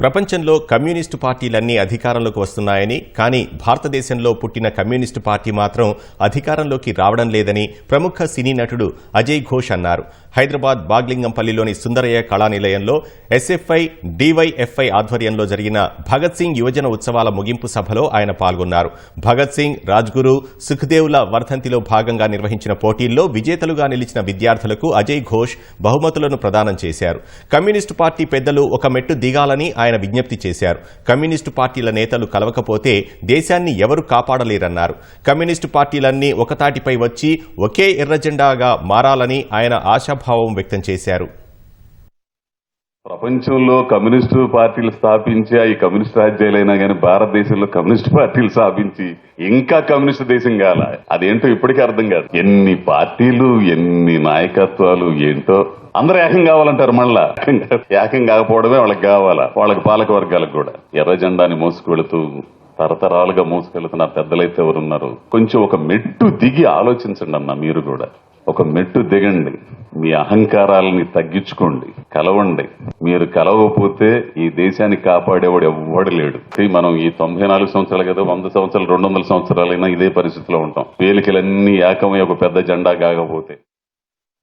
ప్రపంచంలో కమ్యూనిస్టు పార్టీలన్నీ అధికారంలోకి వస్తున్నాయని కానీ భారతదేశంలో పుట్టిన కమ్యూనిస్టు పార్టీ మాత్రం అధికారంలోకి రావడం లేదని ప్రముఖ సినీ నటుడు అజయ్ ఘోష్ అన్నారు. హైదరాబాద్ బాగ్లింగంపల్లిలోని సుందరయ్య కళానిలయంలో ఎస్ఎఫ్ఐ డివైఎఫ్ఐ ఆధ్వర్యంలో జరిగిన భగత్ సింగ్ యువజన ఉత్సవాల ముగింపు సభలో ఆయన పాల్గొన్నారు. భగత్ సింగ్ రాజ్గురు సుఖ్దేవ్ల వర్ధంతిలో భాగంగా నిర్వహించిన పోటీల్లో విజేతలుగా నిలిచిన విద్యార్థులకు అజయ్ ఘోష్ బహుమతులను ప్రదానం చేశారు. కమ్యూనిస్టు పార్టీ పెద్దలు ఒక మెట్టు దిగాలని ఆయన విజ్ఞప్తి చేశారు. కమ్యూనిస్టు పార్టీల నేతలు కలవకపోతే దేశాన్ని ఎవరు కాపాడలేరన్నారు. కమ్యూనిస్టు పార్టీలన్నీ ఒకతాటిపై వచ్చి ఒకే ఎర్రజెండాగా మారాలని ఆయన ఆశాభావం వ్యక్తం చేశారు. ప్రపంచంలో కమ్యూనిస్టు పార్టీలు స్థాపించి ఈ కమ్యూనిస్ట్ రాజ్యాలైనా కానీ భారతదేశంలో కమ్యూనిస్ట్ పార్టీలు స్థాపించి ఇంకా కమ్యూనిస్ట్ దేశం కాల. అదేంటో ఇప్పటికీ అర్థం కాదు. ఎన్ని పార్టీలు ఎన్ని నాయకత్వాలు ఏంటో అందరూ ఏకం కావాలంటారు మళ్ళా. ఏకం కాకపోవడమే వాళ్ళకి కావాలా? వాళ్ళకి పాలక వర్గాలకు కూడా. ఎర్ర జెండాని మోసుకెళుతూ తరతరాలుగా మోసుకెళ్తున్న పెద్దలైతే ఎవరున్నారు? కొంచెం ఒక మెట్టు దిగి ఆలోచించండి అన్న మీరు కూడా. ఒక మెట్టు దిగండి. మీ అహంకారాలని తగ్గించుకోండి కలవండి. మీరు కలవకపోతే ఈ దేశాన్ని కాపాడేవాడు ఎవ్వడు లేడు. మనం ఈ తొంభై నాలుగు సంవత్సరాలు కదా వంద సంవత్సరాలు రెండు వందల సంవత్సరాలైనా ఇదే పరిస్థితిలో ఉంటాం. పేలికలన్నీ ఏకమై ఒక పెద్ద జెండా కాకపోతే